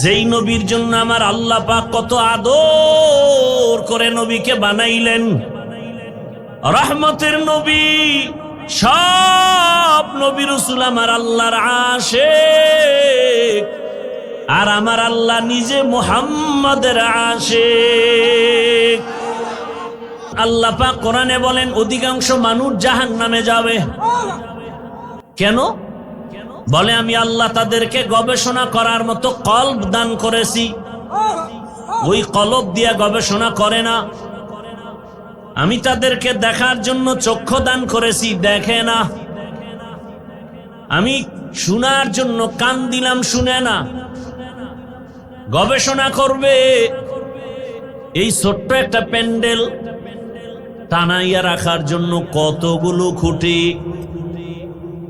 যেই নবীর জন্য আমার আল্লাহ পাক কত আদর করে নবীকে বানাইলেন। রহমতের নবী, সব নবী রসুল আমার আল্লাহর আসে আর আমার আল্লাহ নিজে মোহাম্মদের আসে আল্লাহ কোরআনে বলেন, অধিকাংশ মানুষ জাহান নামে যাবে। কেন? বলে, আমি আল্লাহ তাদেরকে গবেষণা করার মতো কল্ব দান করেছি। ওই কলব দিয়া গবেষণা করে না। আমি তাদেরকে দেখার জন্য চক্ষু দান করেছি, দেখে না। আমি শোনার জন্য কান দিলাম, শুনে না। গবেষণা করবে। এই ছোট্ট একটা প্যান্ডেল টানাইয়া রাখার জন্য কতগুলো খুঁটি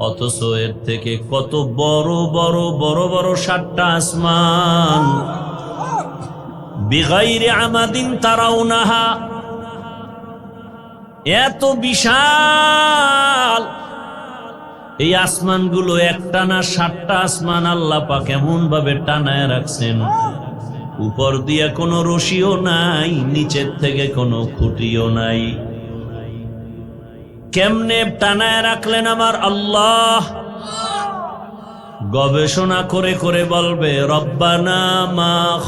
অথচ এর থেকে কত বড় বড় বড় বড় সাতটা আসমান। বিগাইরে আমাদিন তারাও নাহা এত বিশাল। এই আসমানগুলো একটা না সাতটা আসমান আল্লাহ পাক এমন ভাবে টানায় রাখছেন। উপর দিয়ে কোনো রশিও নাই, নিচের থেকে কোনো খুঁটিও নাই। কেমনে টানায় রাখলেন আমার আল্লাহ? গবেষণা করে করে বলবে, রব্বানা মা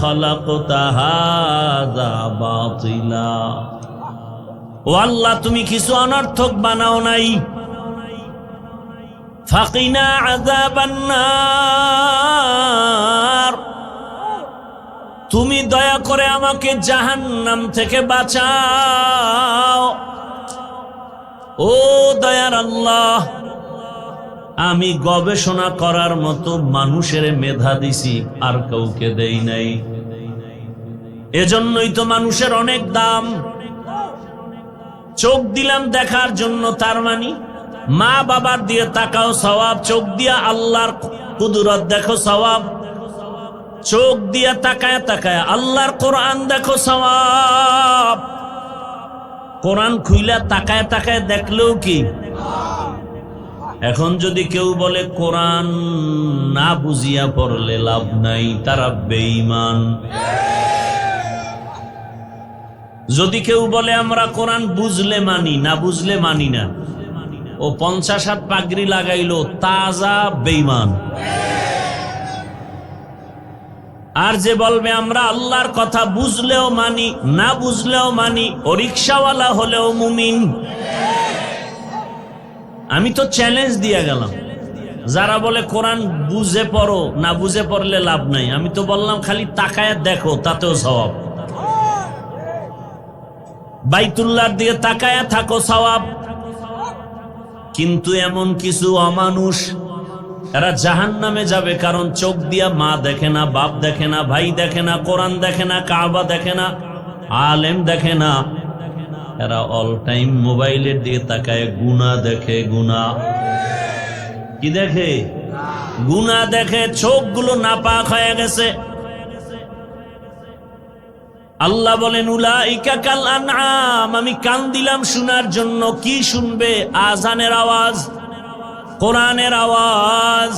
বাতিলা। ও আল্লাহ, তুমি কিছু অনর্থক বানাও নাই। ফাকিনা আযাবান্নার। তুমি দয়া করে আমাকে জাহান্নাম থেকে বাঁচাও। ও দয়ার আল্লাহ, আমি গবেষণা করার মতো মানুষের মেধা দিছি, আর কাউকে দেই নাই। এজন্যই তো মানুষের অনেক দাম। চোখ দিলাম দেখার জন্য তার মানি, মা বাবার দিয়ে তাকাও সওয়াব, চোখ দিয়া আল্লাহর কুদুরত দেখো সওয়াব। চোখ দিয়া তাকায় তাকায় আল্লাহর কোরআন দেখো সওয়াব। কোরআন খুইলা তাকায় তাকায় দেখলেও কি? এখন যদি কেউ বলে, কোরআন না বুঝিয়া পড়লে লাভ নাই, তারা বেঈমান। যদি কেউ বলে, আমরা কোরআন বুঝলে মানি, না বুঝলে মানি না। ও পঞ্চাশ হাত পাগড়ি লাগাইলো, তাজা বেঈমান। আর যে বলবে, আমরা আল্লাহর কথা বুঝলেও মানি, না বুঝলেও মানি, ও রিক্সাওয়ালা হলেও মুমিন। আমি তো চ্যালেঞ্জ দিয়ে গেলাম। যারা বলে, কোরআন বুঝে পড়ো, না বুঝে পড়লে লাভ নাই। আমি তো বললাম, খালি তাকায় দেখো, তাতেও সওয়াব। বাইতুল্লার দিকে তাকায় থাকো, সওয়াব। কিন্তু এমন কিছু অমানুষ এরা জাহান নামে যাবে, কারণ চোখ দিয়া মা দেখে না, বাপ দেখে না, ভাই দেখে না, কোরআন দেখে না, কাবা দেখে না, আলেম দেখে না। এরা অল টাইম মোবাইলের দিকে তাকায় গুনা দেখে গুনা কি দেখে? গুনা দেখে, চোখগুলো নাপাক হয়ে গেছে। আল্লাহ বলেন উলা কাল আমি কান দিলাম শোনার জন্য, কি শুনবে? আজানের আওয়াজ। কোরআনের আওয়াজ,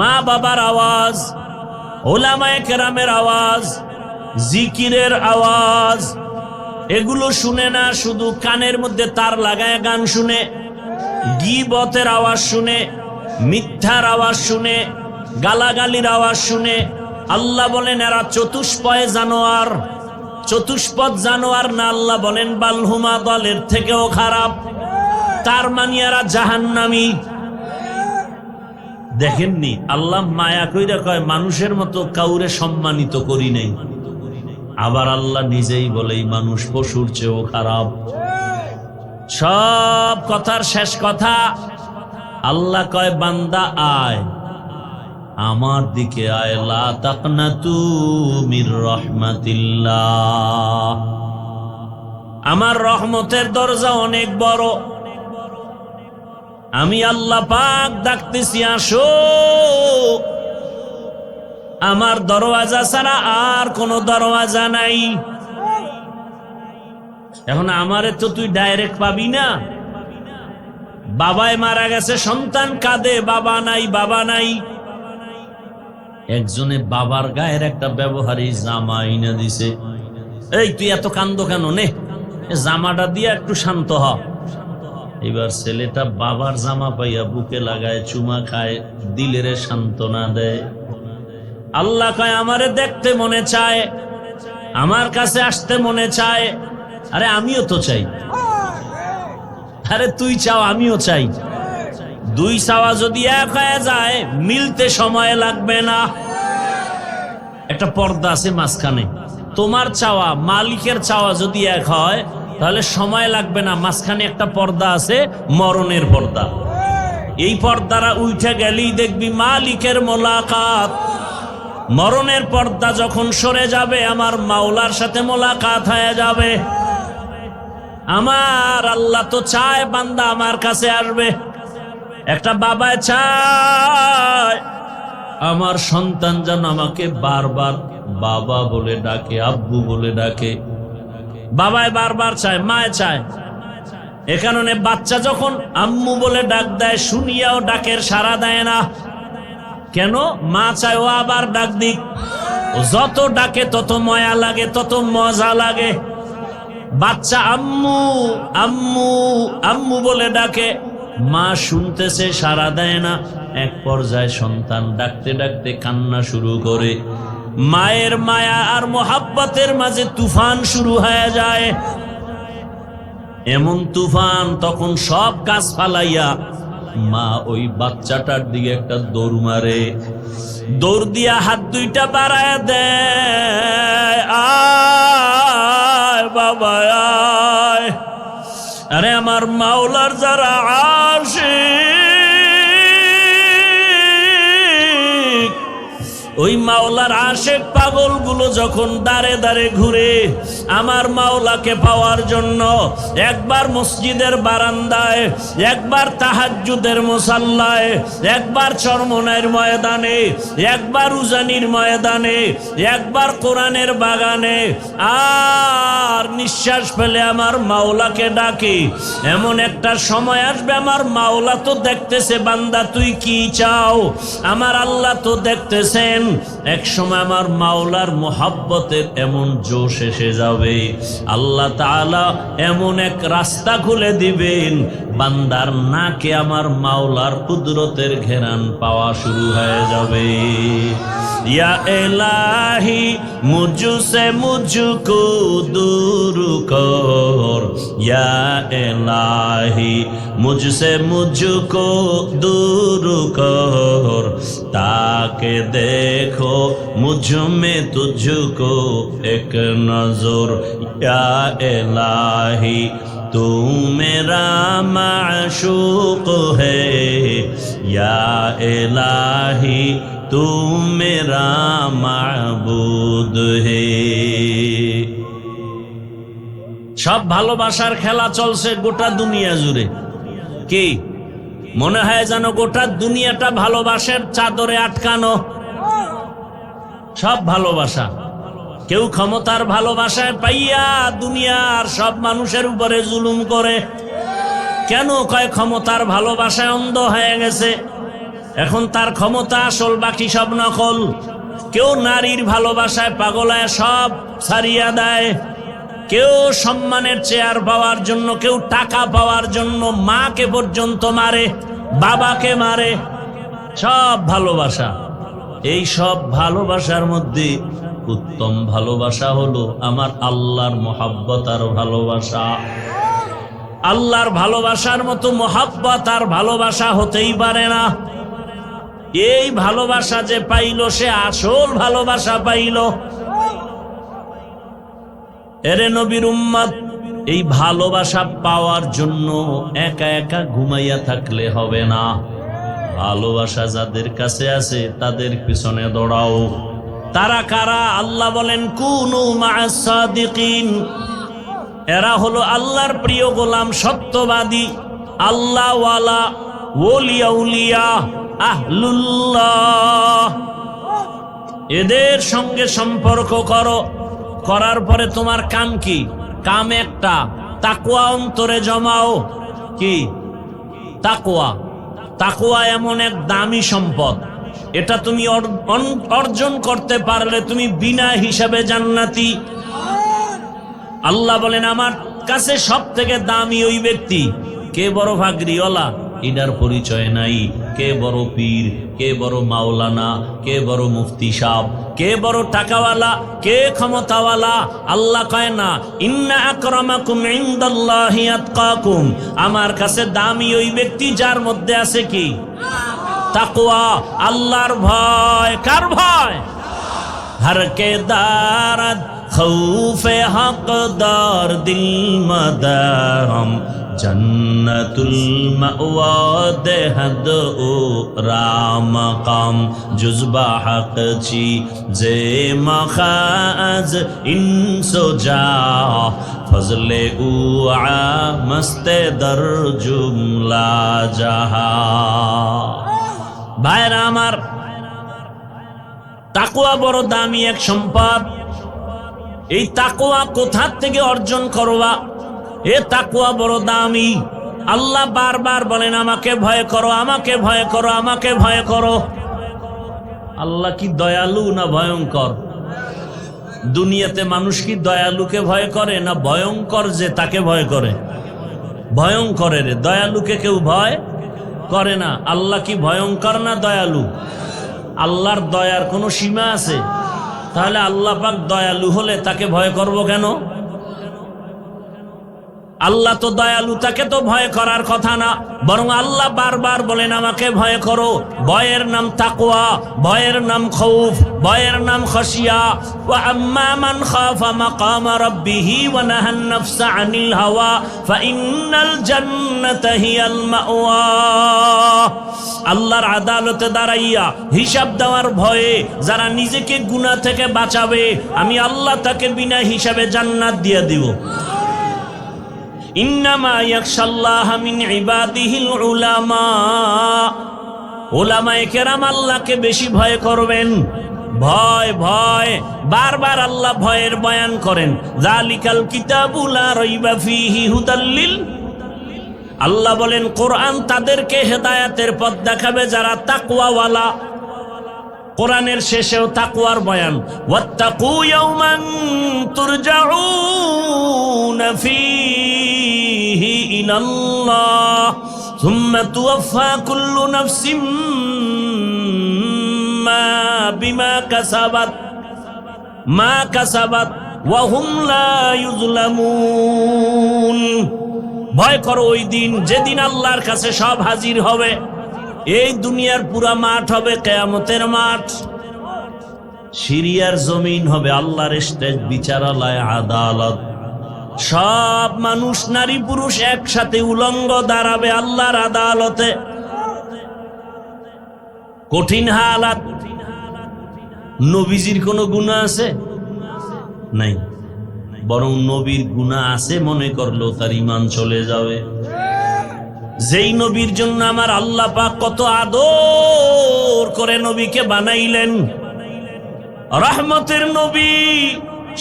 মা বাবার আওয়াজ, ওলামায়ে কেরামের আওয়াজ, জিকিরের আওয়াজ, এগুলো শুনে না, শুধু কানের মধ্যে তার লাগায় গান শুনে, গিবতের আওয়াজ শুনে, মিথ্যার আওয়াজ শুনে, গালাগালির আওয়াজ শুনে। আল্লাহ বলেন, এরা চতুষ্পয় জানোয়ার, চতুষ্পদ জানোয়ার না, আল্লাহ বলেন বালহুমা দলের থেকেও খারাপ। তার মানিয়ারা জাহান্নামি। দেখেননি, আল্লাহ মায়া কইরা কয়, মানুষের মতো কাউরে সম্মানিত করি নাই। আবার আল্লাহ নিজেই বলে মানুষ পশুর চেয়েও খারাপ। সব কথার শেষ কথা, আল্লাহ কয়, বান্দা আয়। আমার দিকে আয় আমার রহমতের দরজা অনেক বড়। আমি আল্লাহ পাক ডাকতেছি, আসো। আমার দরওয়াজা ছাড়া আর কোনো দরওয়াজা নাই। এখন আমারে তো তুই ডাইরেক্ট পাবি না। বাবায় মারা গেছে, সন্তান কাঁদে, বাবা নাই বাবা নাই। একজনে বাবার গায়ের একটা ব্যবহারী জামা আইনা দিছে। এই, তুই এত কান্দ কেন? নে জামাটা দিয়ে একটু শান্ত হ। এবার ছেলেটা বাবার জামা পাইয়া বুকে লাগায়, চুমা খায়, দিলের সান্ত্বনা দেয়। আল্লাহ কয়, আমারে দেখতে মনে চায়, আমার কাছে আসতে মনে চায়। আরে আমিও তো চাই। আরে তুই চাও, আমিও চাই। দুই চাওয়া যদি এক হয়ে যায়, মিলতে সময় লাগবে না। একটা পর্দা আছে মাঝখানে। তোমার চাওয়া, মালিকের চাওয়া যদি এক হয় তাহলে সময় লাগবে না, মাঝখানে একটা পর্দা আছে, মরণের পর্দা। এই পর্দারা উঠে গেলেই দেখবি মালিকের মোলাকাত। মরণের পর্দা যখন সরে যাবে, আমার মাওলার সাথে মোলাকাত হয়ে যাবে। আমার আল্লাহ তো চায় বান্দা আমার কাছে আসবে। একটা বাবায় চায়, আমার সন্তান যেন আমাকে বারবার বাবা বলে ডাকে, আব্বু বলে ডাকে। বাবায় বারবার চায়, মায় চায়। এ কারণে বাচ্চা যখন আম্মু বলে ডাক দেয়, শুনিয়াও ডাকের সাড়া দেয় না। কেন? মা চায়, ও আবার ডাক দিক। যত ডাকে, তত ময়া লাগে, তত মজা লাগে। বাচ্চা আম্মু আম্মু আম্মু বলে ডাকে। মা শুনতেছে, সাড়া দেয় না। এক পর্যায়ে সন্তান ডাকতে ডাকতে কান্না শুরু করে। মায়ের মায়া আর মোহাব্বতের মাঝে তুফান শুরু হয়ে যায়। এমন তুফান তখন সব কাজ ফালাইয়া মা ওই বাচ্চাটার দিকে একটা দৌড় মারে। দৌড় দিয়া হাত দুইটা বাড়ায় দেয়, আয় বাবা, আয়। আরে আমার মাওলার যারা আসে ওই মাওলার আশেক পাগলগুলো যখন দাঁড়ে দাঁড়ে ঘুরে আমার মাওলাকে পাওয়ার জন্য একবার মসজিদের বারান্দায়, একবার তাহাজ্জুদের মোসাল্লায়, একবার চরমনের ময়দানে, একবার উজানির ময়দানে, একবার কোরআনের বাগানে, আর নিঃশ্বাস ফেলে আমার মাওলাকে ডাকে। এমন একটা সময় আসবে, আমার মাওলা তো দেখতেছে, বান্দা তুই কি চাও? আমার আল্লাহ তো দেখতেছেন এক সময় আমার মাওলার মোহাব্বতের এমন জোশ এসে যাবে। আল্লাহ তালা এমন এক রাস্তা খুলে দিবেন। বান্দার নাকে আমার মাওলার কুদরতের ঘেরান পাওয়া শুরু হয়ে যাবে। या इलाही, मुझसे मुझको दूर कर। या इलाही, मुझसे मुझको दूर कर। ताके देखो मुझमें तुझको एक नज़र। या इलाही तू मेरा माशूक है। या इलाही तू मेरा माबूद है সব ভালোবাসার খেলা চলছে গোটা দুনিয়া জুড়ে কি মনে হয় যেন গোটা দুনিয়াটা ভালোবাসার চাদরে আটকানো সব ভালোবাসা কেউ ক্ষমতার ভালোবাসায় পাইয়া দুনিয়ার সব মানুষের উপরে জুলুম করে কেন কয় ক্ষমতার ভালোবাসায় অন্ধ হয়ে গেছে এখন তার ক্ষমতা আসল, বাকি সব নকল। কেউ নারীর ভালোবাসায় পাগলায় সব ছাড়িয়া দেয়। কেউ সম্মানের চেয়ার পাওয়ার জন্য, কেউ টাকা পাওয়ার জন্য মাকে পর্যন্ত মারে, বাবাকে মারে। সব ভালোবাসা। এই সব ভালোবাসার মধ্যে উত্তম ভালোবাসা হলো আমার আল্লাহর মহাব্বত আর ভালোবাসা। আল্লাহর ভালোবাসার মতো মহাব্বত আর ভালোবাসা হতেই পারে না। এই ভালোবাসা যে পাইল, সে আসল ভালোবাসা পাইল। এরে নবীর উম্মাদ এই ভালোবাসা পাওয়ার জন্য একা একা ঘুমাইয়া থাকলে হবে না। ভালোবাসা যাদের কাছে আছে, তাদের পিছনে দৌড়াও। তারা কারা? আল্লাহ বলেন, কুনু এরা হলো আল্লাহর প্রিয় গোলাম সত্যবাদী, আল্লাহওয়ালা, ওলিয়া উলিয়া। আহলুল্লাহ। এদের সঙ্গে সম্পর্ক করো। করার পরে তোমার কাম কি? কাম একটা। তাকুয়া অন্তরে জমাও। কি? তাকুয়া তাকুয়া এমন এক দামি সম্পদ। এটা তুমি অর্জন করতে পারলে তুমি বিনা হিসাবে জান্নাতি। আল্লাহ বলেন, আমার কাছে সব থেকে দামি ওই ব্যক্তি। কে বড় ভাগরিওয়ালা? এটার পরিচয় নাই। কে বড় পীর, কে বড় মাওলানা, কে বড় মুফতি সাহ কে বড় টাকাওয়ালা, কে ক্ষমতাওয়ালা, আল্লাহ কয় না, ইন্না আকরামাকুম আমার কাছে দামি ওই ব্যক্তি যার মধ্যে আছে কি? তাকুয়া আল্লাহর ভয়। কার ভয়? হরকে দারাত খৌফে হকদার দিল মদাম জন্নতুল মাওয়া, দেহদ ও রাম কাম জুজবা হক চি, যে মখাজ ইনসো যা। ফজলে উ মস্তে দর জুমলা যাহা ভাইরা আমার তাকুয়া বড় দামি এক সম্পদ। এই তাকুয়া কোথার থেকে অর্জন করবা? এ তাকুয়া বড় দামি। আল্লাহ বারবার বলেন, আমাকে ভয় করো, আমাকে ভয় করো, আমাকে ভয় করো। আল্লাহ কি দয়ালু না ভয়ঙ্কর? দুনিয়াতে মানুষ কি দয়ালুকে ভয় করে না ভয়ঙ্কর যে তাকে ভয় করে? ভয়ঙ্করের দয়ালুকে কেউ ভয় করে না। আল্লাহ কি ভয়ঙ্কর না দয়ালু? আল্লাহর দয়ার কোনো সীমা আছে? তাহলে আল্লাহ পাক দয়ালু হলে তাকে ভয় করব কেন? আল্লাহ তো দয়ালু, তাকে তো ভয় করার কথা না। বরং আল্লাহ বারবার বলেন, আমাকে ভয় করো। ভয়ের নাম তাকওয়া, ভয়ের নাম খৌফ, ভয়ের নাম খসিয়া মান খাফা মাকামা রাব্বিহি ওয়া নাহান নাফসা আনিল হাওয়া ফাইন্নাল জান্নাতা হিয়াল মাওয়া। আল্লাহর আদালতে দাঁড়াইয়া হিসাব দেওয়ার ভয়ে যারা নিজেকে গুনাহ থেকে বাঁচাবে, আমি আল্লাহ তাকে বিনা হিসাবে জান্নাত দিয়ে দিব। ইন্নামা কেরাম আল্লাহকে বেশি ভয় করবেন। ভয় ভয়, বারবার আল্লাহ ভয়ের বয়ান করেন। জালিকাল কিতাবুলা আল্লাহ বলেন, কোরআন তাদেরকে হেদায়াতের পথ দেখাবে যারা তাকওয়াওয়ালা। কোরআনের শেষেও তাকুয়ার বয়ান, ওয়াত্তাকু তুরজাউনা ফীহি ইলাল্লাহ কুল্লু নাফসিম মা বিমা কাসাবাত, মা কাসাবাত, ওয়া হুম লা ইউজলামুন ভয় করো ওই দিন, যেদিন আল্লাহর কাছে সব হাজির হবে। এই দুনিয়ার পুরা মাঠ হবে কেয়ামতের মাঠ। সিরিয়ার জমিন হবে আল্লাহর স্টেজ বিচারালয় আদালত। সব মানুষ, নারী, পুরুষ একসাথে উলঙ্গ দাঁড়াবে আল্লাহর আদালতে। কঠিন হালাত। নবীজির কোনো গুণা আছে? নাই। বরং নবীর গুণা আছে, মনে করলেও তার ইমান চলে যাবে। যেই নবীর জন্য আমার আল্লাহ পাক কত আদর করে নবীকে বানাইলেন। রহমতের নবী,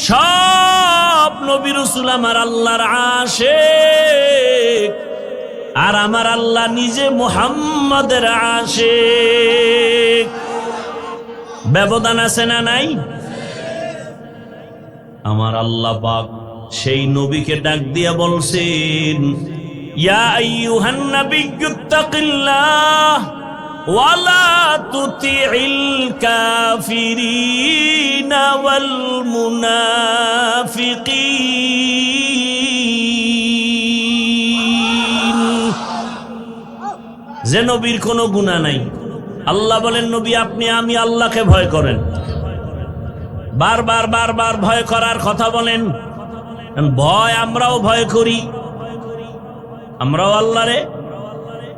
সব নবী রসুল আমার আল্লাহর আসে আর আমার আল্লাহ নিজে মুহাম্মাদের আসে ব্যবধান আছে না নাই? আমার আল্লাহ পাক সেই নবীকে ডাক দিয়া বলছেন ইয়া ওয়ালা যে নবীর কোনো গুনাহ নাই। আল্লাহ বলেন, নবী, আপনি, আমি আল্লাহকে ভয় করেন। বারবার বারবার ভয় করার কথা বলেন। ভয় আমরাও ভয় করি। আমরাও আল্লাহরে,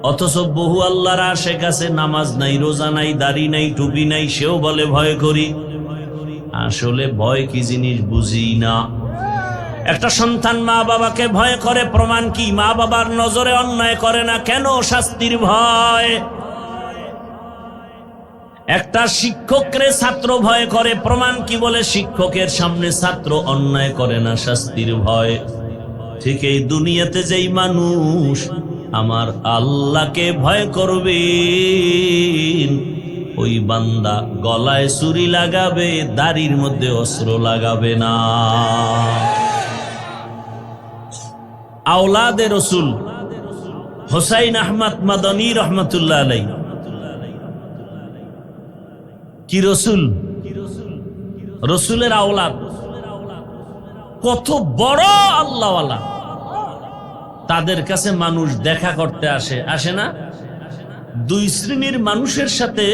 অথচ বহু আল্লাহর আশে কাছে নামাজ নাই, রোজা নাই, দাড়ি নাই, টুপি নাই, সেও বলে ভয় করি। আসলে ভয় কি জিনিস বুঝি না। একটা সন্তান মা বাবাকে ভয় করে, প্রমাণ কি? মা বাবার নজরে অন্যায় করে না, কেন শাস্তির ভয়? একটা শিক্ষকরে ছাত্র ভয় করে, প্রমাণ কি বলে? শিক্ষকের সামনে ছাত্র অন্যায় করে না, শাস্তির ভয়। ঠিক এই দুনিয়াতে যেই মানুষ আমার আল্লাহকে ভয় করবেন, ওই বান্দা গলায় চুরি লাগাবে, দাড়ির মধ্যে অস্ত্র লাগাবে না। আওলাদে রসুল হোসাইন আহমদ মাদনী রহমতুল্লাহ আলাই কি রসুল? রসুলের আওলাদ। কত বড় আল্লাহওয়ালা। তাদের কাছে মানুষ দেখা করতে আসে আসে না? দুই শ্রেণির মানুষের সাথে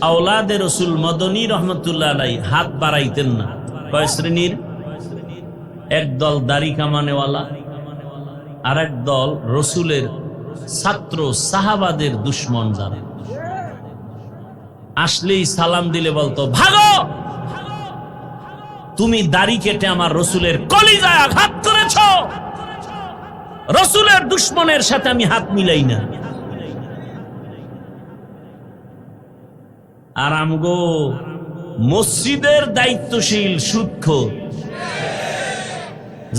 আওলাদে রসুল মদনী রহমতুল্লাহ হাত বাড়াইতেন না। কয় শ্রেণির? এক দল দাড়ি কামানেওয়ালা আর দল রসুলের ছাত্র সাহাবাদের দুশ্মন যারা। আসলেই সালাম দিলে বলতো, ভাগো! তুমি দাড়ি কেটে আমার রসুলের কলিজায় আঘাত করেছ। রসুলের দুশ্মনের সাথে আমি হাত মিলাই না। আর আমগো মসজিদের দায়িত্বশীল সূক্ষ্ম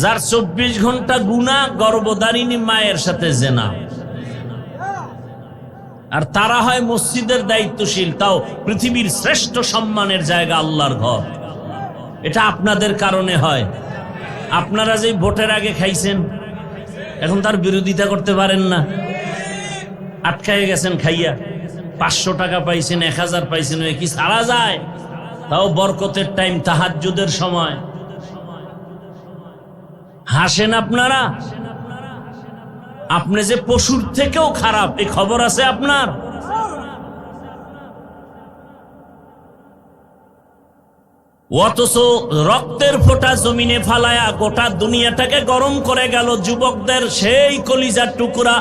যার চব্বিশ ঘণ্টা গুণা গর্ভদারিণী মায়ের সাথে জেনা। আর তারা হয় মসজিদের দায়িত্বশীল, তাও পৃথিবীর শ্রেষ্ঠ সম্মানের জায়গা, আল্লাহর ঘর। এটা আপনাদের কারণে হয়। আপনারা যে ভোটের আগে খাইছেন, এখন তার বিরোধিতা করতে পারেন না। আটকায় গেছেন খাইয়া। পাঁচশো টাকা পাইছেন, এক হাজার পাইছেন কি সারা যায়? তাও বরকতের টাইম তাহাজ্জুদের সময়। হাসেন আপনারা? আপনি যে পশুর থেকেও খারাপ এই খবর আছে আপনার? অথচ রক্তের ফোঁটা জমিনে ফালায়া গোটা দুনিয়াটাকে গরম করে গেল যুবকদের সেই কলিজার টুকরা।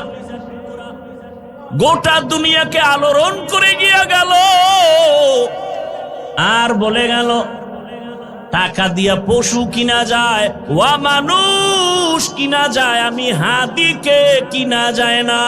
গোটা দুনিয়াকে আলোড়ন করে গিয়ে গেল। আর বলে গেল, টাকা দিয়া পশু কিনা যায়, ওয়া মানুষ কিনা যায়, আমি হাতিকে কিনা যায় না।